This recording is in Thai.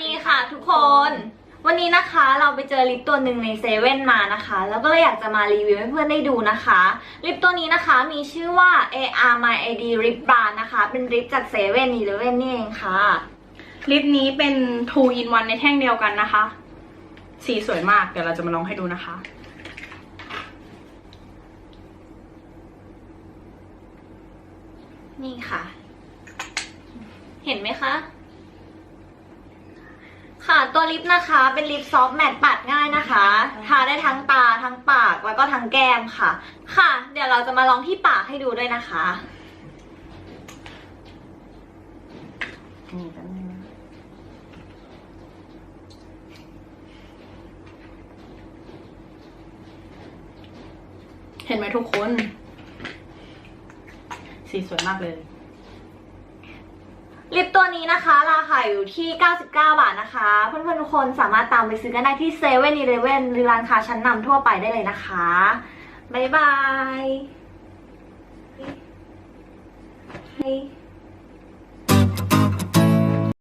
ดีค่ะทุกคน วันนี้นะคะเราไปเจอลิปตัวหนึ่งในเซเว่นมานะคะ แล้วก็เลยอยากจะมารีวิวให้เพื่อนได้ดูนะคะ ลิปตัวนี้นะคะมีชื่อว่า AR My ID Lip Balm นะคะ เป็นลิปจากเซเว่นอีเลเว่นนี่เองค่ะ ลิปนี้เป็น two in one ในแท่งเดียวกันนะคะ สีสวยมาก เดี๋ยวเราจะมาลองให้ดูนะคะ นี่ค่ะ เห็นไหมคะ ค่ะตัวลิปนะคะเป็นลิปซอฟต์แมตต์ปัดง่ายนะคะ ทาได้ทั้งตาทั้งปากแล้วก็ทั้งแก้มค่ะ ค่ะ เดี๋ยวเราจะมาลองที่ปากให้ดูด้วยนะคะนี่แป๊บนึงนะเห็นไหมทุกคน สีสวยมากเลย ลิปตัวนี้นะคะ ราคาอยู่ที่ 99 บาทนะคะ เพื่อนๆทุกคนสามารถตามไปซื้อกันได้ที่เซเว่นอีเลเว่นหรือร้านค้าชั้นนำทั่วไปได้เลยนะคะ บ๊ายบายเฮ้ย